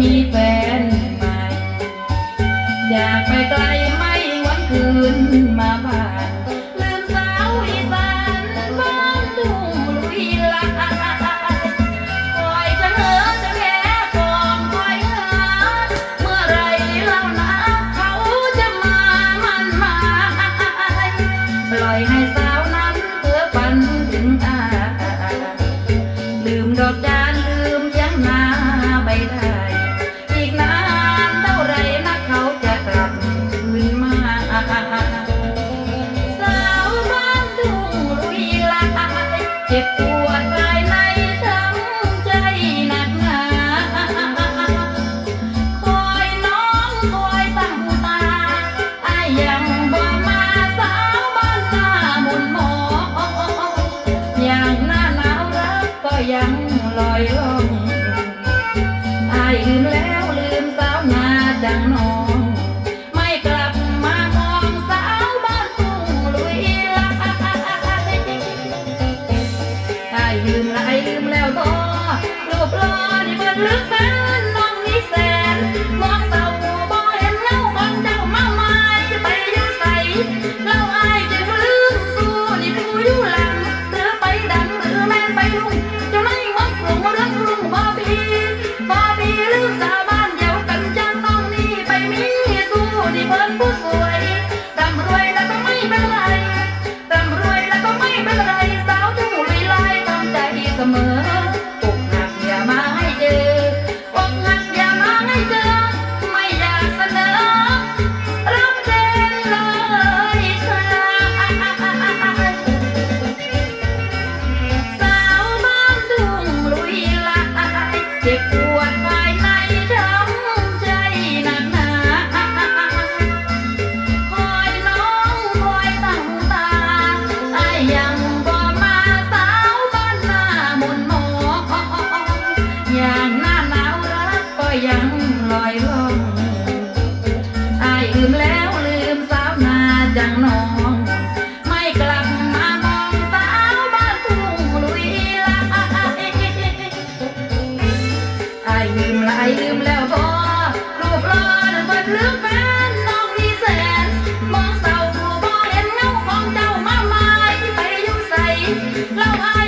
มีแฟนใหม่ อยากไปไกลไม่หวนคืนมาบ้าน ยังบ่มาสาวบ้านตามุนหมออย่างหน้าหนาวรักก็ยังลอยลงอายลืมแล้ว ลอยล่องอายลืมแล้วลืมสาวนาจังน้อง ไม่กลับมามองสาวบ้านทุ่งลุยละอ้ลืมละอายลืมแล้วพอรูปร้อนบนลึกแฟนน้องดีแสนมองเสาบ่เห็นเงาของเจ้ามาไม้ไปยุ่ใส่เราอ